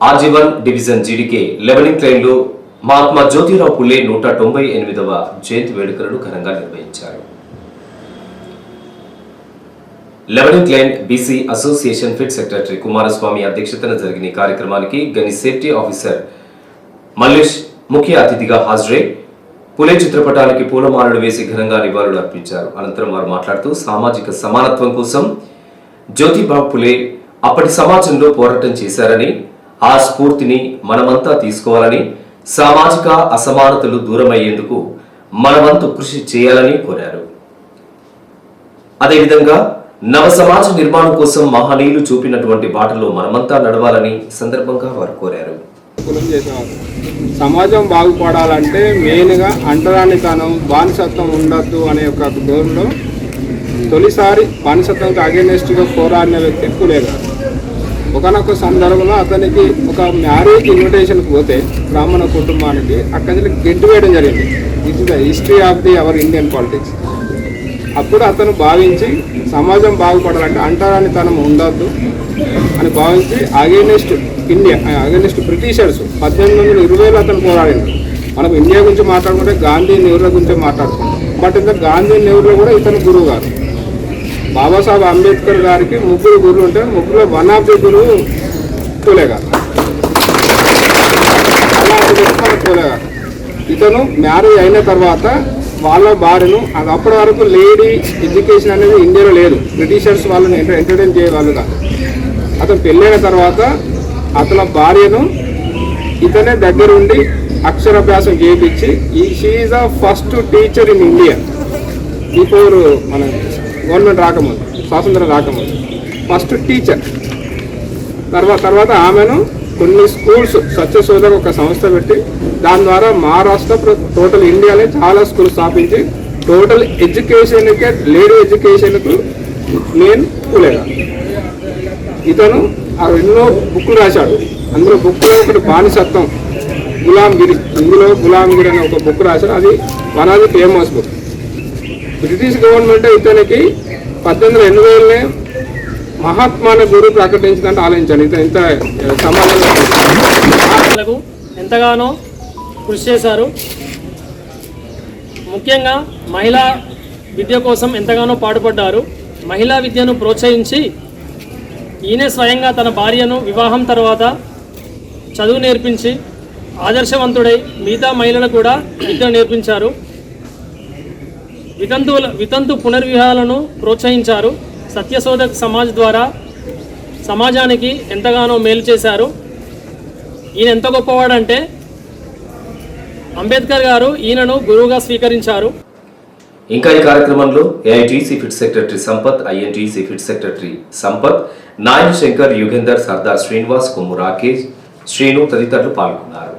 RG one division GDK leavening ట్రైన్లో మహాత్మా జ్యోతిరావు పుల్లే నూట తొంభై ఎనిమిదవ జయంతి వేడుకలను ఘనంగా నిర్వహించారు. Leavening line BC association pit secretary Kumaraswamy అధ్యక్షతన జరిగిన కార్యక్రమానికి గని సేఫ్టీ ఆఫీసర్ మల్లేష్ ముఖ్య అతిథిగా హాజరై పులే చిత్రపటానికి పూలమాలలు వేసి ఘనంగా నివాళులు అర్పించారు. అనంతరం వారు మాట్లాడుతూ సామాజిక సమానత్వం కోసం జ్యోతిబాబు పులే అప్పటి సమాజంలో పోరాటం చేశారని ఆ స్ఫూర్తిని మనమంతా తీసుకోవాలని సామాజిక అసమానతలు దూరమయ్యేందుకు మనవంతు కృషి చేయాలని కోరారు. అదేవిధంగా నవ సమాజ నిర్మాణం కోసం మహనీయులు చూపినటువంటి బాటలో మనమంతా నడవాలని సందర్భంగా వారు కోరారు. సమాజం బాగుపడాలంటే మెయిన్గా అంటరానితనం బానిసత్వం ఉండద్దు అనే ఒక గోల్లో తొలిసారి బానిసత్వంకి అగేనెస్ట్గా పోరాడిన వ్యక్తి పులే ఒకనొక సందర్భంలో అతనికి ఒక మ్యారేజ్ ఇన్విటేషన్కి పోతే బ్రాహ్మణ కుటుంబానికి అక్కడి నుంచి గెంటు వేయడం జరిగింది. It the history of the our Indian politics అప్పుడు అతను భావించి సమాజం బాగుపడాలంటే అంటరానితనం ఉండొద్దు అని భావించి అగేనెస్ట్ ఇండియా అగేనెస్ట్ బ్రిటిషర్స్ పద్దెనిమిది వందల ఇరవైలో అతను పోరాడింది మనం ఇండియా గురించి మాట్లాడుకుంటే గాంధీ నెహ్రూ గురించి మాట్లాడుకుంటాం. బట్ ఇంకా గాంధీ నెహ్రూ కూడా ఇతను గురువు గారు. బాబాసాహెబ్ అంబేద్కర్ గారికి ముగ్గురు గురువు ఉంటే ముగ్గురు వన్ ఆఫ్ ది గురువు పూలే ఇతను మ్యారేజ్ అయిన తర్వాత వాళ్ళ భార్యను అది అప్పటి వరకు లేడీ ఎడ్యుకేషన్ అనేది ఇండియాలో లేదు. బ్రిటిషర్స్ వాళ్ళని ఎంటర్టైన్ చేయవాళ్ళు కాదు అతను పెళ్ళైన తర్వాత అతని భార్యను ఇతనే దగ్గరుండి అక్షరాభ్యాసం చేయించి ఈ she the first teacher in India before మన గవర్నమెంట్ రాకముందు స్వాతంత్రం రాకముందు. First teacher. తర్వాత తర్వాత ఆమెను కొన్ని స్కూల్స్ సత్యశోధక ఒక సంస్థ పెట్టి దాని ద్వారా మహారాష్ట్ర టోటల్ ఇండియాలో చాలా స్కూల్స్ స్థాపించి టోటల్ ఎడ్యుకేషన్కే లేడీ ఎడ్యుకేషన్కు నేను కూలేదా ఇతను ఆ ఎన్నో బుక్లు రాశాడు. అందులో బుక్లో ఒకటి బానిసత్వం గులాంగిరి ఇందులో గులాంగిరి అనే ఒక బుక్ రాశాడు. అది one of the famous book. British government ఇతనికి పద్దెనిమిది రెండు వేలనే మహాత్మాని గురు ప్రకటించిందంటే ఆలోచించండి. ఇతను ఇంత సమాజంలో ఎంతగానో కృషి చేశారు. ముఖ్యంగా మహిళా విద్య కోసం ఎంతగానో పాటుపడ్డారు. మహిళా విద్యను ప్రోత్సహించి ఈయనే స్వయంగా తన భార్యను వివాహం తర్వాత చదువు నేర్పించి ఆదర్శవంతుడై మిగతా మహిళలు కూడా విద్య నేర్పించారు. వితంతువుల వితంతు పునర్వివాహాలను ప్రోత్సహించారు. సత్యశోధక్ సమాజ్ ద్వారా సమాజానికి ఎంతగానో మేలు చేశారు. ఈయన ఎంత గొప్పవాడంటే అంబేద్కర్ గారు ఈయనను గురువుగా స్వీకరించారు. ఇంకా ఈ కార్యక్రమంలో AITC pit secretary Sampath INTC pit secretary Sampath Nayan Shankar Yugender Sardar Srinivas Kommu Rakesh Srinu తదితరులు పాల్గొన్నారు.